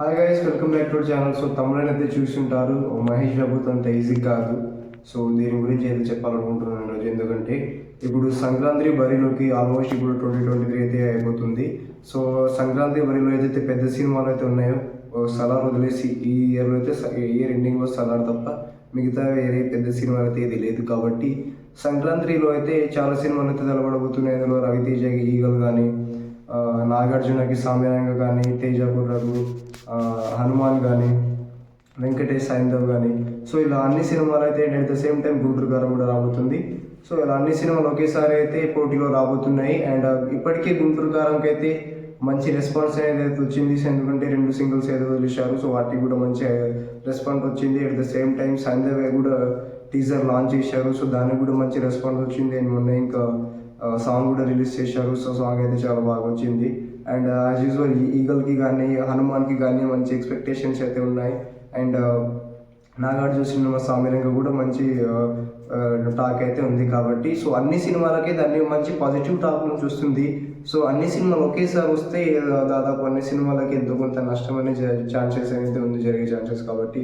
Hi guys welcome back to channel so తమిళని అయితే చూస్తుంటారు. మహేష్ బాబుతో అంత ఈజీ కాదు. సో దీని గురించి అయితే చెప్పాలనుకుంటున్నాను రోజు. ఎందుకంటే ఇప్పుడు సంక్రాంతి బరిలోకి ఆల్మోస్ట్ ఇప్పుడు ట్వంటీ ట్వంటీ త్రీ అయితే అయిపోతుంది. సో సంక్రాంతి బరిలో ఏదైతే పెద్ద సినిమాలు అయితే ఉన్నాయో సలార్ వదిలేసి ఈ ఇయర్లో అయితే ఇయర్ ఎండింగ్లో సలార్ తప్ప మిగతా వేరే పెద్ద సినిమాలు అయితే ఇది లేదు. కాబట్టి సంక్రాంతిలో అయితే చాలా సినిమాలు అయితే తెలబడబోతున్నాయి. అందులో రవితేజ ఈగలు కానీ నాగార్జునకి సామ్యరంగ కానీ తేజ కుర్రలు హనుమాన్ కానీ వెంకటేష్ సైందవ్ కానీ సో ఇలా అన్ని సినిమాలు అయితే at the same time Guntur గారు కూడా రాబోతుంది. సో ఇలా అన్ని సినిమాలు ఒకేసారి అయితే పోటీలో రాబోతున్నాయి. అండ్ ఇప్పటికే గుంటూరు గారంకి అయితే మంచి రెస్పాన్స్ అనేది అయితే వచ్చింది. ఎందుకంటే రెండు సింగిల్స్ ఏదో వదిలేశారు. సో వాటికి కూడా మంచి రెస్పాన్స్ వచ్చింది. At the same time Saindhav కూడా టీజర్ లాంచ్ చేశారు. సో దానికి కూడా మంచి రెస్పాన్స్ వచ్చింది. అండ్ మొన్న ఇంకా సాంగ్ కూడా రిలీజ్ చేశారు. సో సాంగ్ అయితే చాలా బాగా వచ్చింది. అండ్ యాజ్ యూజువల్ ఈగల్కి కానీ హనుమాన్కి కానీ మంచి ఎక్స్పెక్టేషన్స్ అయితే ఉన్నాయి. And uh, Nagarjuna cinema Samiranga కూడా మంచి టాక్ అయితే ఉంది కాబట్టి. సో అన్ని సినిమాలకే దాన్ని మంచి పాజిటివ్ టాక్ చూస్తుంది సో అన్ని సినిమాలు ఒకేసారి వస్తే దాదాపు అన్ని సినిమాలకి ఎంతో కొంత నష్టం అనే ఛాన్సెస్ అనేది ఉంది జరిగే ఛాన్సెస్ కాబట్టి.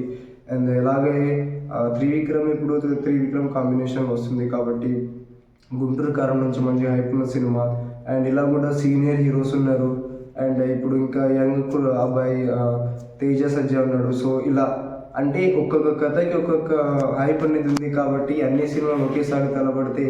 అండ్ ఇలాగే త్రివిక్రమ్ ఇప్పుడు త్రివిక్రమ్ కాంబినేషన్ వస్తుంది కాబట్టి గుంటూరు కారం నుంచి మంచి హైప్ ఉన్న సినిమా. అండ్ ఇలా కూడా సీనియర్ హీరోస్ ఉన్నారు. అండ్ ఇప్పుడు ఇంకా యంగ్ అబ్బాయి తేజ సజ్జ ఉన్నాడు. సో ఇలా అంటే ఒక్కొక్క కథకి ఒక్కొక్క హైప్ అనేది ఉంది కాబట్టి అన్ని సినిమాలు ఒకేసారి తలబడితే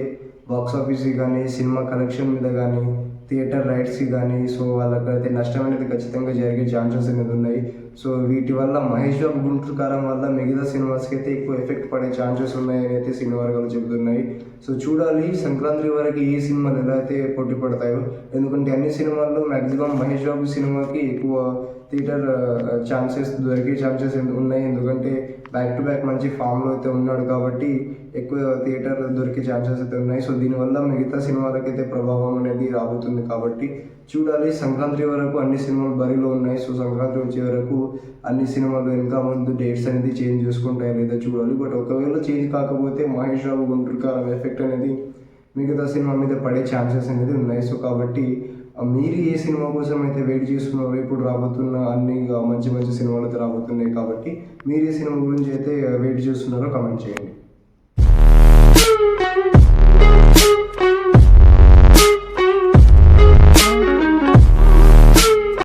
బాక్స్ ఆఫీస్ కానీ సినిమా కలెక్షన్ మీద కానీ థియేటర్ రైట్స్ కానీ సో వాళ్ళకైతే నష్టం అనేది ఖచ్చితంగా జరిగే ఛాన్సెస్ అనేది ఉన్నాయి. సో వీటి వల్ల మహేష్ బాబు గుంటూరు కారం వల్ల మిగతా సినిమాస్కి అయితే ఎక్కువ ఎఫెక్ట్ పడే ఛాన్సెస్ ఉన్నాయని అయితే సినిమా వర్గాలు చెబుతున్నాయి. సో చూడాలి సంక్రాంతి వరకు ఏ సినిమాలు ఎలా అయితే పోటీ పడతాయో. ఎందుకంటే అన్ని సినిమాల్లో మ్యాక్సిమం మహేష్ బాబు సినిమాకి ఎక్కువ థియేటర్ ఛాన్సెస్ దొరికే ఛాన్సెస్ ఉన్నాయి. ఎందుకంటే బ్యాక్ టు బ్యాక్ మంచి ఫామ్లో అయితే ఉన్నాడు కాబట్టి ఎక్కువ థియేటర్ దొరికే ఛాన్సెస్ అయితే ఉన్నాయి. సో దీనివల్ల మిగతా సినిమాలకైతే ప్రభావం అనేది రాబోతుంది కాబట్టి చూడాలి. సంక్రాంతి వరకు అన్ని సినిమాలు బరిలో ఉన్నాయి. సో సంక్రాంతి వచ్చే వరకు అన్ని సినిమాలు ఇంకా ముందు డేట్స్ అనేది చేంజ్ చేసుకుంటాయి లేదా చూడాలి. బట్ ఒకవేళ చేంజ్ కాకపోతే మహేష్ బాబు గుంటూరు కాలం ఎఫెక్ట్ అనేది మిగతా సినిమా మీద పడే ఛాన్సెస్ అనేది ఉన్నాయి. సో కాబట్టి మీరు ఏ సినిమా కోసం అయితే వెయిట్ చేస్తున్నారో ఇప్పుడు రాబోతున్న అన్ని మంచి మంచి సినిమాలు అయితే రాబోతున్నాయి కాబట్టి మీరు ఏ సినిమా గురించి అయితే వెయిట్ చేస్తున్నారో కామెంట్ చేయండి.